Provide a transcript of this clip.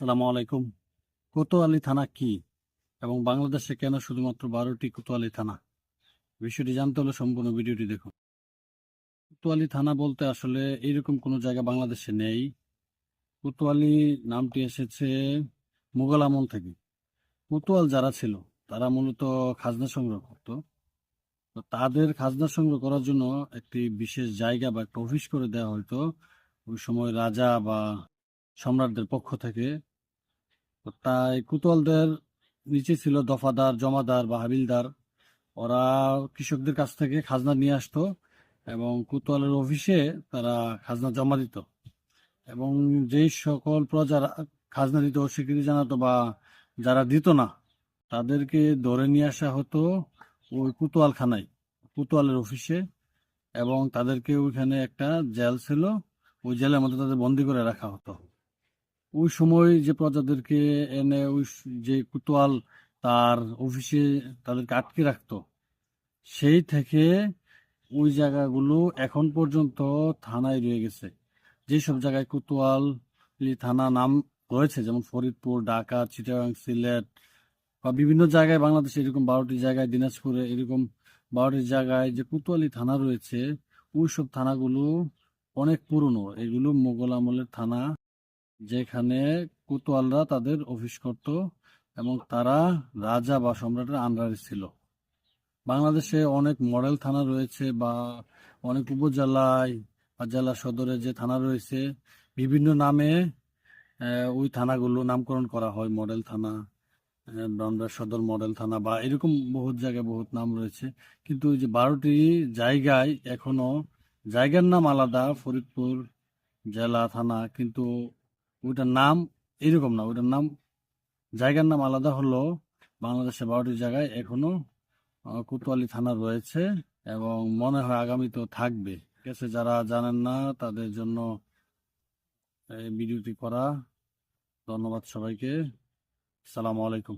সালামু আলাইকুম। কোতোয়ালি থানা কি এবং বাংলাদেশে কেন শুধুমাত্র বারোটি কোতোয়ালি থানা? বিষয়টি জানতে হলে সম্পূর্ণ ভিডিওটি দেখুন। কোতোয়ালি থানা বলতে আসলে এইরকম কোনো জায়গা বাংলাদেশে নেই। কোতোয়ালি নামটি এসেছে মুঘল আমল থেকে। কোতোয়াল যারা ছিল, তারা মূলত খাজনা সংগ্রহ করত। তো তাদের খাজনা সংগ্রহ করার জন্য একটি বিশেষ জায়গা বা একটা অফিস করে দেওয়া হয়তো ওই সময় রাজা বা সম্রাটদের পক্ষ থেকে তাই কুতোয়ালদের নিচে ছিল দফাদার, জমাদার বা হাবিলদার। ওরা কৃষকদের কাছ থেকে খাজনা নিয়ে আসতো এবং কুতোয়ালের অফিসে তারা খাজনা জমা দিত। এবং যেই সকল প্রজারা খাজনা দিত অস্বীকৃতি জানাতো বা যারা দিত না, তাদেরকে ধরে নিয়ে আসা হতো ওই কুতোয়ালখানায় কুতোয়ালের অফিসে। এবং তাদেরকে ওইখানে একটা জেল ছিল, ওই জেলের মধ্যে তাদের বন্দি করে রাখা হতো। ওই সময় যে প্রজাদেরকে এনে ওই যে কুতোয়াল তার অফিসে তাদেরকে আটকে রাখতো, সেই থেকে ওই জায়গাগুলো এখন পর্যন্ত থানায় রয়ে গেছে। যেসব জায়গায় কোতোয়াল থানা নাম রয়েছে, যেমন ফরিদপুর, ঢাকা, চিটাগাং, সিলেট বা বিভিন্ন জায়গায় বাংলাদেশে এরকম বারোটি জায়গায়, দিনাজপুরে এরকম বারোটি জায়গায় যে কোতোয়ালি থানা রয়েছে ওই সব থানাগুলো অনেক পুরনো। এগুলো মোগল আমলের থানা। যেখানে কোতোয়ালরা তাদের অফিস করত এবং তারা রাজা বা সম্রাটের আন্ডারে ছিল। বাংলাদেশে অনেক মডেল থানা রয়েছে বা অনেক উপজেলায় বা জেলা সদরে যে থানা রয়েছে বিভিন্ন নামে ওই থানাগুলো নামকরণ করা হয় মডেল থানা আহ, সদর মডেল থানা বা এরকম বহুত জায়গায় বহুত নাম রয়েছে। কিন্তু ওই যে বারোটি জায়গায় এখনও জায়গার নাম আলাদা ফরিদপুর জেলা থানা কিন্তু ওইটার নাম এরকম না, ওইটার নাম, জায়গার নাম আলাদা হলো বাংলাদেশের বারোটি জায়গায় এখনও কোতোয়ালি থানা রয়েছে এবং মনে হয় আগামী তো থাকবে। গেছে যারা জানেন না তাদের জন্য এই ভিডিওটি করা। ধন্যবাদ সবাইকে। সালাম আলাইকুম।